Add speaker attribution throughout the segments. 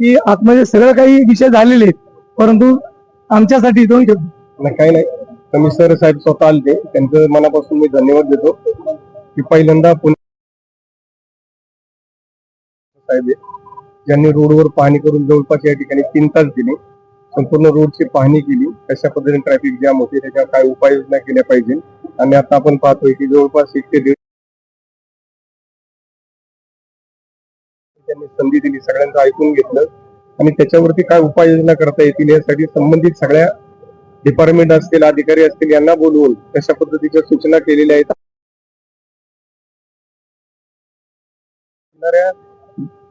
Speaker 1: की आतमध्ये सगळं काही विषय झालेले आहेत परंतु आमच्यासाठी दोन शब्द.
Speaker 2: नाही काही नाही. कमिशनर साहेब स्वतः आले त्यांचं मनापासून मी धन्यवाद देतो. की पहिल्यांदा पुणे साहेब ज्यांनी रोडवर पाहणी करून जवळपास या ठिकाणी तीन तास दिले संपूर्ण रोडची पाहणी केली कशा पद्धतीने ट्रॅफिक जाम होते त्याच्यावर काय उपाययोजना केल्या पाहिजे आणि आता आपण पाहतोय की जवळपास एक ते दीड त्यांनी संधी दिली सगळ्यांचं ऐकून घेतलं. आणि त्याच्यावरती काय उपाययोजना करता येतील यासाठी संबंधित सगळ्या डिपार्टमेंट असतील अधिकारी असतील यांना बोलवून कशा पद्धतीच्या सूचना केलेल्या आहेत.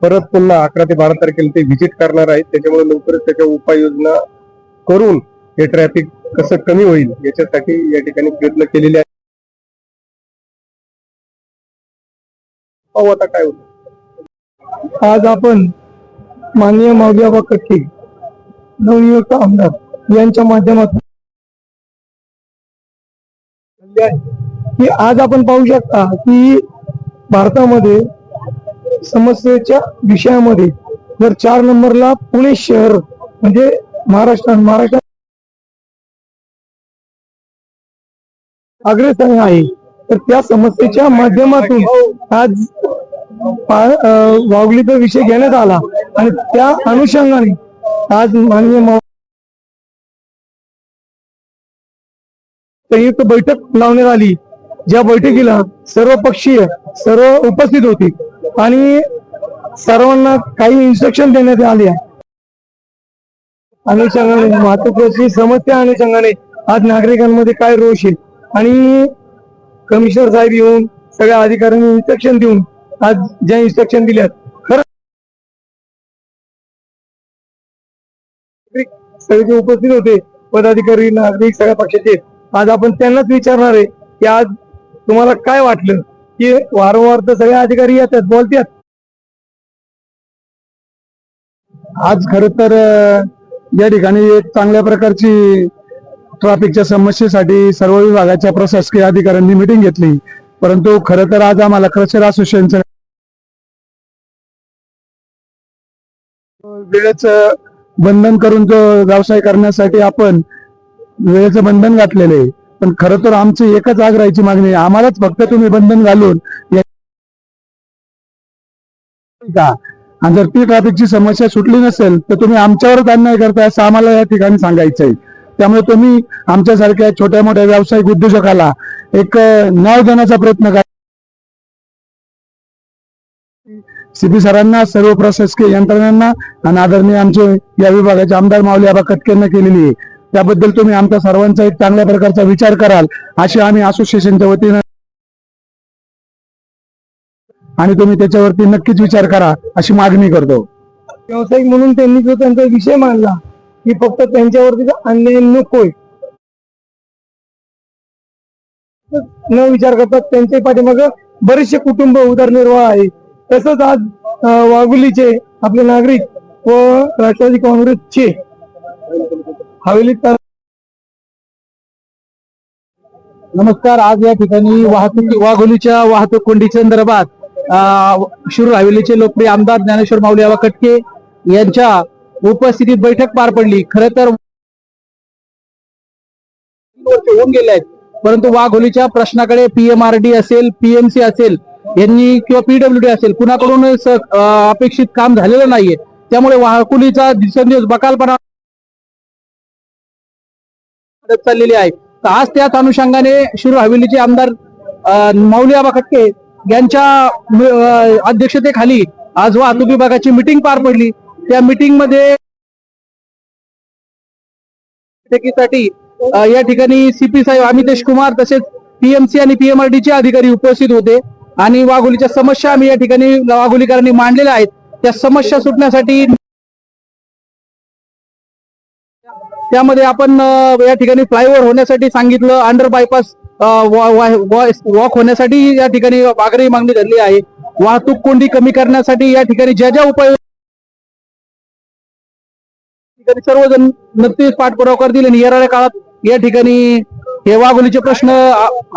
Speaker 2: परत पुन्हा अकरा ते बारा तारखेला ते व्हिजिट करणार आहेत. त्याच्यामुळे लवकरच त्याच्या उपाययोजना करून हे ट्रॅफिक कसं कमी होईल याच्यासाठी या ठिकाणी प्रयत्न केलेले आहेत. पाहू आता काय होतं.
Speaker 1: आज आपण माननीय माऊलीबाबा कट्टे नवनियुक्त आमदार यांच्या माध्यमातून की आज आपण पाहू शकता की भारतामध्ये समस्येच्या विषयामध्ये जर चार नंबरला पुणे शहर म्हणजे महाराष्ट्र महाराष्ट्र अग्रस्थानी आहे तर त्या समस्येच्या माध्यमातून आज वाघोलीचा विषय घेण्यात आला आणि त्या अनुषंगाने आज माननीय संयुक्त बैठक लावण्यात आली. ज्या बैठकीला सर्व पक्षीय सर्व उपस्थित होते आणि सर्वांना काही इन्स्ट्रक्शन देण्यात आले अनुषंगाने वाहतुकीची समस्या अनुषंगाने आज नागरिकांमध्ये काय रोष आहे? आणि कमिशनर साहेब येऊन सगळ्या अधिकाऱ्यांनी इन्स्ट्रक्शन देऊन आज ज्या इन्स्ट्रक्शन दिल्यात सगळे जे उपस्थित होते पदाधिकारी नागरिक सगळ्या पक्षाचे. आज आपण त्यांनाच विचारणार आहे की आज तुम्हाला काय वाटलं? की वारंवार तर सगळे अधिकारी येतात बोलतात.
Speaker 3: आज खर तर या ठिकाणी एक चांगल्या प्रकारची ट्रॅफिकच्या समस्येसाठी सर्व विभागाच्या प्रशासकीय अधिकाऱ्यांनी मिटिंग घेतली. परंतु खरं तर आज आम्हाला क्रशर असोसिएशनचं वेळेच बंधन करून जो व्यवसाय करण्यासाठी आपण वेळेचं बंधन घातलेलं आहे. पण खरं तर आमची एकच आग्रहाची मागणी आहे. आम्हालाच फक्त तुम्ही बंधन घालून का? आणि जर ती ट्रॅफिकची समस्या सुटली नसेल तर तुम्ही आमच्यावरच अन्याय करताय असं आम्हाला या ठिकाणी सांगायचं आहे. त्यामुळे तुम्ही आमच्यासारख्या छोट्या मोठ्या व्यावसायिक उद्योजकाला एक न्याय देण्याचा प्रयत्न करा. सीपी सरांना सर्व प्रशासकीय यंत्रणांना आणि आदरणीय आमचे या विभागाचे आमदार माऊली आबा कटकेंना केलेली आहे. त्याबद्दल तुम्ही आमच्या सर्वांचा एक चांगल्या प्रकारचा विचार कराल अशी आम्ही असोसिएशनच्या वतीनं आणि तुम्ही त्याच्यावरती नक्कीच विचार करा अशी मागणी करतो.
Speaker 1: व्यावसायिक म्हणून त्यांनी जो त्यांचा विषय मांडला की फक्त त्यांच्यावरती अन्याय नकोय. न विचार करता त्यांच्या पाठीमाग बरेचसे कुटुंब उदरनिर्वाह आहे तसंच आज वाघुलीचे आपले नागरिक व राष्ट्रवादी काँग्रेसचे हवेली
Speaker 3: नमस्कार आज या ठिकाणी वाहतूक वाघोलीच्या वाहतूक कोंडी संदर्भात अं, शिरूर हवेलीचे लोकप्रिय आमदार ज्ञानेश्वर माऊली आबा कटके यांच्या उपस्थितीत बैठक पार पडली. खर तर होऊन गेले आहेत परंतु वाघोलीच्या प्रश्नाकडे पीएमआरडी असेल पीएमसी असेल यांनी किंवा पीडब्ल्यूडी असेल कुणाकडून अपेक्षित काम झालेलं नाहीये. त्यामुळे वाहकुलीचा दिवसेंदिवस बकालपणा चाललेली आहे. तर आज त्याच अनुषंगाने शिरूर हवेलीचे आमदार मौलियाबा माऊली आबा खटके यांच्या अध्यक्षतेखाली आज वाहतूक विभागाची मिटिंग पार पडली. त्या मिटिंगमध्ये बैठकीसाठी या ठिकाणी सीपी साहेब अमितेश कुमार तसेच पीएमसी आणि पीएमआरडी चे अधिकारी उपस्थित होते. आणि वाघोलीच्या समस्या आम्ही या ठिकाणी वाघोलीकरांनी मांडलेल्या आहेत. त्या समस्या सुटण्यासाठी त्यामध्ये आपण या ठिकाणी फ्लायओव्हर होण्यासाठी सांगितलं अंडर बायपास वॉक होण्यासाठी या ठिकाणी आग्रही मागणी धरली आहे. वाहतूक कोंडी कमी करण्यासाठी या ठिकाणी ज्या ज्या उपाय ठिकाणी सर्वजण नक्कीच पाठपुरावा करतील आणि येणाऱ्या काळात या ठिकाणी हे वाघोलीचे प्रश्न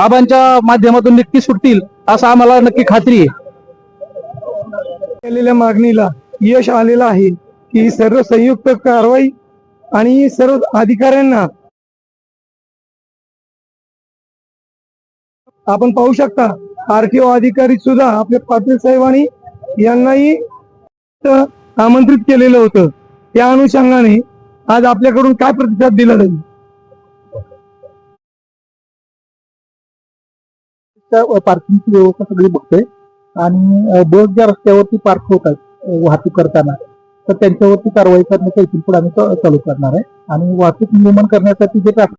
Speaker 3: आबांच्या माध्यमातून नक्की सुटतील असं आम्हाला नक्की खात्री आहे.
Speaker 1: केलेल्या मागणीला यश आलेलं आहे की सर्व संयुक्त कारवाई आणि सर्व अधिकाऱ्यांना आपण पाहू शकता आरटीओ अधिकारी सुद्धा आपल्या पाटील साहेबांनी यांनाही आमंत्रित केलेलं होतं. त्या अनुषंगाने आज आपल्याकडून काय प्रतिसाद दिला जाईल?
Speaker 4: पार्किंगची व्यवस्था सगळी बघतोय. आणि बस ज्या रस्त्यावरती पार्क होतात वाहतूक करताना तर त्यांच्यावरती कारवाई करण्याचा इथून पुढे आम्ही चालू करणार आहे. आणि वाहतूक नियमन करण्यासाठी जे ट्रॅफिक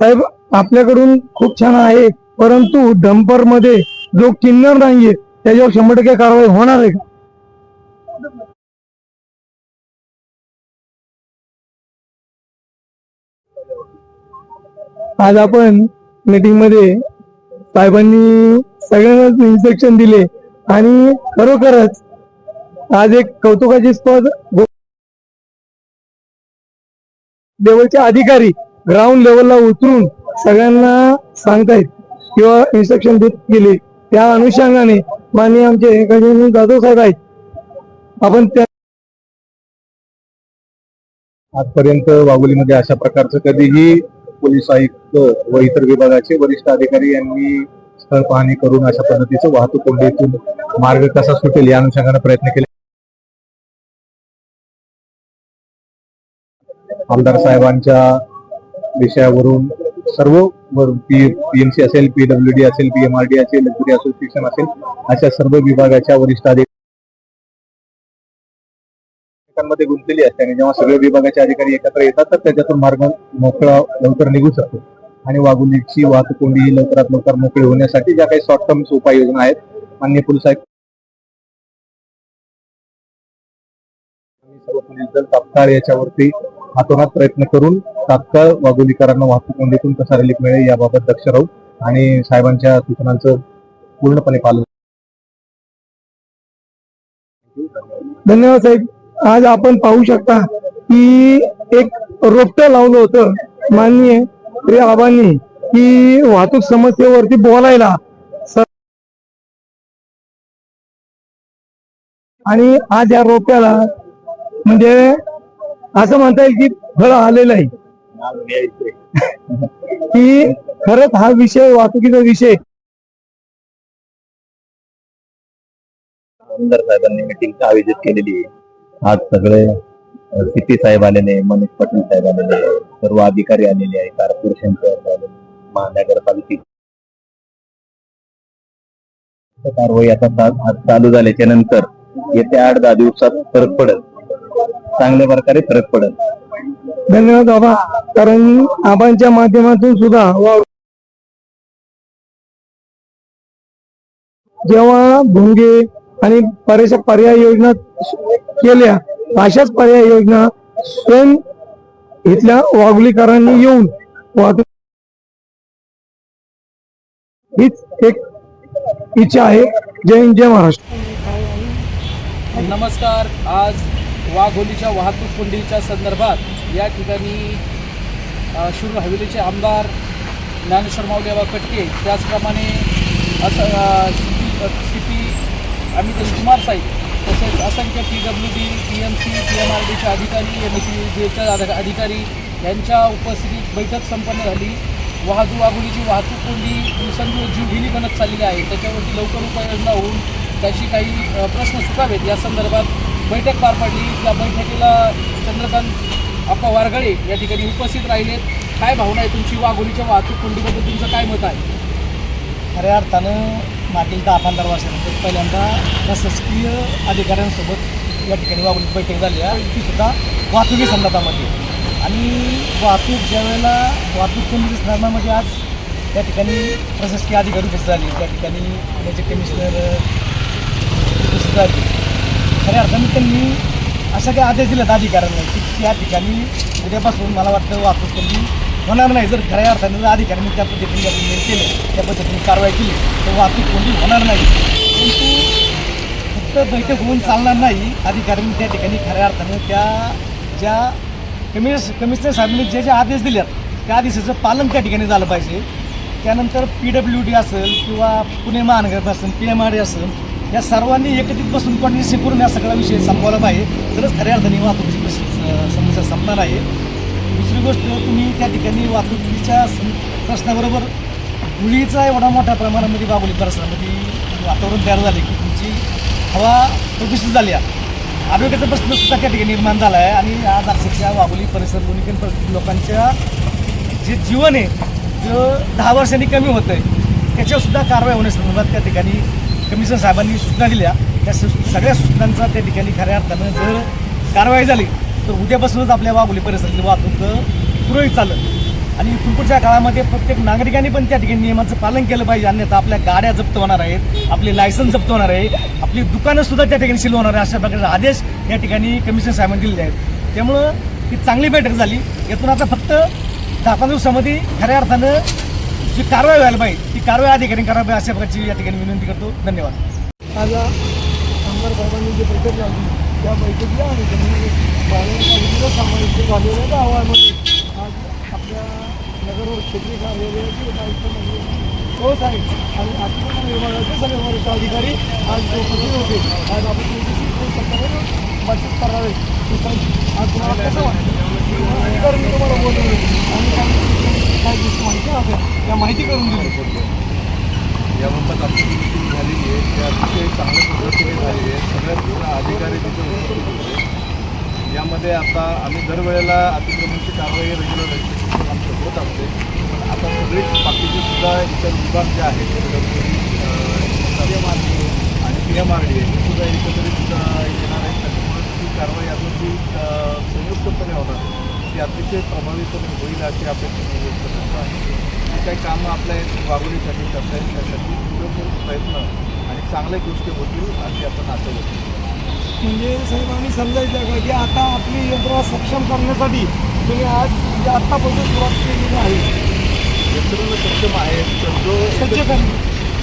Speaker 1: साहेब आपल्याकडून खूप छान आहे परंतु डंपरमध्ये जो किन्नर नाहीये त्याच्यावर शंभर टक्के कारवाई होणार आहे का? आज आपण मीटिंगमध्ये साहेबांनी सगळ्यांनाच इन्स्ट्रक्शन दिले आणि खरोखरच आज एक कौतुकाची स्पद लेवलचे अधिकारी ग्राउंड लेवलला उतरून सगळ्यांना सांगतायत किंवा इन्स्ट्रक्शन देत गेले. त्या अनुषंगाने माननीय आमचे गजानन जाधव साहेब आहेत. आपण त्या
Speaker 5: आजपर्यंत वाघोलीमध्ये अशा प्रकारचं कधीही पोलीस आयुक्त व इतर विभागाचे वरिष्ठ अधिकारी यांनी स्थळ पाहणी करून अशा पद्धतीचं वाहतूक कोंडीतून मार्ग कसा सुटेल या अनुषंगाने प्रयत्न केले. आमदार साहेबांच्या विषयावरून सर्व पीएमसी असेल पीडब्ल्यूडी असेल पीएमआरडी असेल लक्झरी असोसिएशन असेल अशा सर्व विभागाच्या वरिष्ठ अधिकारी मध्ये गुंतलेली असते आणि जेव्हा सगळे विभागाचे अधिकारी एकत्र येतात तर त्याच्यातून मार्ग मोकळा लवकर निघू शकतो. आणि वाघोलीची वाहतूक कोंडी ही लवकरात लवकर मोकळी होण्यासाठी ज्या काही शॉर्ट टर्म उपाययोजना आहेत मान्य पोलीस आयुक्त आणि सर्व पोलीस दल तात्काळ याच्यावरती हातोनात प्रयत्न करून तात्काळ वाघोलीकरांना वाहतूक कोंडीतून कसा रिलीफ मिळेल याबाबत दक्ष राहू आणि साहेबांच्या सूचनांचं पूर्णपणे पालन
Speaker 1: धन्यवाद साहेब. आज आपण पाहू शकता की एक रोपटं लावलं होतं. माननीय श्री आबांनी की वाहतूक समस्येवरती बोलायला. आणि आज या रोप्याला म्हणजे असं म्हणता येईल की फळ आलेलं आहे. की खरंच हा विषय वाहतुकीचा विषय.
Speaker 6: आमदार साहेबांनी मिटिंग आयोजित केलेली आहे. आज सगळे सिटी साहेब आलेले मनीष पाटील साहेब आलेले सर्व अधिकारी आलेले आहे कॉर्पोरेशन आलेले महानगरपालिके कारवाई आता आज चालू झाल्याच्यानंतर येत्या आठ दहा दिवसात फरक पडेल. चांगल्या प्रकारे फरक पडेल.
Speaker 1: धन्यवाद बाबा. कारण आबांच्या माध्यमातून सुद्धा जेव्हा भुंगे आणि बऱ्याचशा पर्याय योजना केल्या. अशाच पर्याय योजना स्वयं इथल्या वागुलीकरांनी येऊन वाहतूक हीच एक इच्छा आहे. जय हिंद जय महाराष्ट्र.
Speaker 7: नमस्कार. आज वाघोलीच्या वाहतूक कुंडीच्या संदर्भात या ठिकाणी शूर शिरूर हवेलीचे आमदार ज्ञानेश्वर माऊलीबा कटके त्याचप्रमाणे असं सी पी अमित कुमार साहेब तसेच असंख्य P W D P M C P M R डीचे अधिकारी एम सी जेच्या अधिकारी यांच्या उपस्थितीत बैठक संपन्न झाली. वाहतूक वाघोलीची वाहतूक कोंडी दिवसांदिवस जीवघेणी बनत चाललेली आहे. त्याच्यावरती लवकर उपाययोजना होऊन त्याची काही प्रश्न सुटावेत. या संदर्भात बैठक पार पडली. त्या बैठकीला चंद्रकांत आप्पा वारगळे या ठिकाणी उपस्थित राहिलेत काय भावना आहे तुमची? वाघोलीच्या वाहतूक कोंडीबद्दल तुमचं काय मत आहे?
Speaker 8: खऱ्या अर्थानं मागील दहा पंधरा वर्षानंतर पहिल्यांदा प्रशासकीय अधिकाऱ्यांसोबत या ठिकाणी वागणूक बैठक झाली आहे. ती सुद्धा वाहतुकी संदर्भामध्ये आणि वाहतूक ज्या वेळेला वाहतूक कोंडी संदर्भामध्ये म्हणजे आज त्या ठिकाणी प्रशासकीय अधिकारी उपस्थित झाले. त्या ठिकाणी पुण्याचे कमिशनर उपस्थित झाले. खऱ्या अर्थाने त्यांनी अशा काही आदेश दिलेत अधिकाऱ्यांना की त्या ठिकाणी उद्यापासून मला वाटतं वाहतूक त्यांनी होणार नाही. जर खऱ्या अर्थाने जर अधिकाऱ्यांनी त्या पद्धतीने implement केलं त्या पद्धतीने कारवाई केली तर वाहतूक कोणती होणार नाही. परंतु फक्त बैठक होऊन चालणार नाही अधिकाऱ्यांनी त्या ठिकाणी खऱ्या अर्थाने त्या ज्या कमिश कमिशनर साहेबांनी जे जे आदेश दिल्यात त्या आदेशाचं पालन त्या ठिकाणी झालं पाहिजे. त्यानंतर पी डब्ल्यू डी असेल किंवा पुणे महानगर असेल पी एम आर डी असेल या सर्वांनी एकत्रित बसून कॉन्व्हिन्स करून या सगळा विषय संपवला पाहिजे. तरच खऱ्या अर्थाने वाहतुकीची समस्या संपणार आहे. दुसरी गोष्ट तुम्ही त्या ठिकाणी वाहतुकीच्या प्रश्नाबरोबर धुळीचा एवढा मोठ्या प्रमाणामध्ये बाबुली परिसरामध्ये वातावरण तयार झाले की तुमची हवा प्रदूषित झाली आहे. आरोग्याचा प्रश्न सुद्धा त्या ठिकाणी निर्माण झाला आहे आणि आज अक्षरशः वाघोली परिसर दोन्ही परिस्थिती लोकांच्या जे जीवन आहे जे दहा वर्षांनी कमी होतं आहे त्याच्यावरसुद्धा कारवाई होण्यासंदर्भात त्या ठिकाणी कमिशनर साहेबांनी सूचना दिल्या. त्या सु सगळ्या सूचनांचा त्या ठिकाणी खऱ्या अर्थानं जर कारवाई झाली तर उद्यापासूनच आपल्या वाघोली परिसरातली वाहतूक सुरळीत चालत. आणि इथून पुढच्या काळामध्ये प्रत्येक नागरिकांनी पण त्या ठिकाणी नियमाचं पालन केलं पाहिजे अन्यथा आपल्या गाड्या जप्त होणार आहेत आपले लायसन्स जप्त होणार आहे आपली दुकानं सुद्धा त्या ठिकाणी सील होणार आहे अशा प्रकारचे आदेश या ठिकाणी कमिशन साहेबांनी दिलेले आहेत. त्यामुळं ही चांगली बैठक झाली. यातून आता फक्त दहा पंधरा दिवसामध्ये खऱ्या अर्थानं जी कारवाई व्हायला पाहिजे ती कारवाई अधिकारी करावी पाहिजे अशा प्रकारची या ठिकाणी विनंती करतो. धन्यवाद.
Speaker 1: आज आमदार साहेबांनी जी बैठक लावली त्या बैठकीला आणि त्यांनी बाळासाहेबांना समाविष्ट झालेल्या गावामध्ये आज आपल्या नगरवर क्षेत्रीय कार्यालयाचे आयुक्त म्हणजे हो साहेब आणि अतिक्रमण विभागाचे सगळे वरिष्ठ अधिकारी आज उपस्थित होते. आज आपण त्यांच्याशी काही बातचीत करावे आज तुम्हाला कसं वाटतं? तर मी तुम्हाला बोलवले आणि काही काही गोष्टी माहिती आहे. त्या माहिती करून दिली.
Speaker 9: याबाबत आमची जी झालेली आहे. ते अतिशय चांगल्या पद्धतीने झालेली आहे. सगळ्या पूर्ण अधिकारी तिथे उपस्थित होते. यामध्ये आता आम्ही दरवेळेला अतिक्रमणची कारवाई रेग्युलर रजिस्ट्रेशन आमचं होत असते पण आता सगळीच बाकीचे सुद्धा इतर विभाग जे आहेत पी एम आर डी आणि पी एम आर डी हे सुद्धा एकत्रित येणार आहेत. त्याच्यामुळे ती कारवाई अजून जी संयुक्तपणे होणार ती अतिशय प्रभावीपणे होईल अशी अपेक्षा व्यक्त करतो आहे. काही कामं आपल्या वागवणीसाठी करता येईल त्यासाठी पुरेपूर प्रयत्न आणि चांगल्या गोष्टी होतील अशी आपण आशा होती
Speaker 1: म्हणजे साहेब आम्ही समजायचं का की आता आपली यंत्रणा सक्षम करण्यासाठी तुम्ही आज म्हणजे आत्तापासून सुरुवात केलेली आहे.
Speaker 9: यंत्रणा सक्षम आहे तर जो
Speaker 1: सज्ज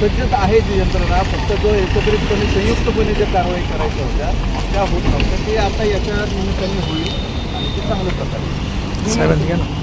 Speaker 9: सज्जत आहे जी यंत्रणा फक्त जो एकत्रितपणे संयुक्तपणे ज्या कारवाई करायच्या होत्या त्या होत नव्हत्या. ते आता याच्या निमित्ताने होईल आणि ते चांगलं प्रकारे
Speaker 1: साहेबांनी घ्या ना.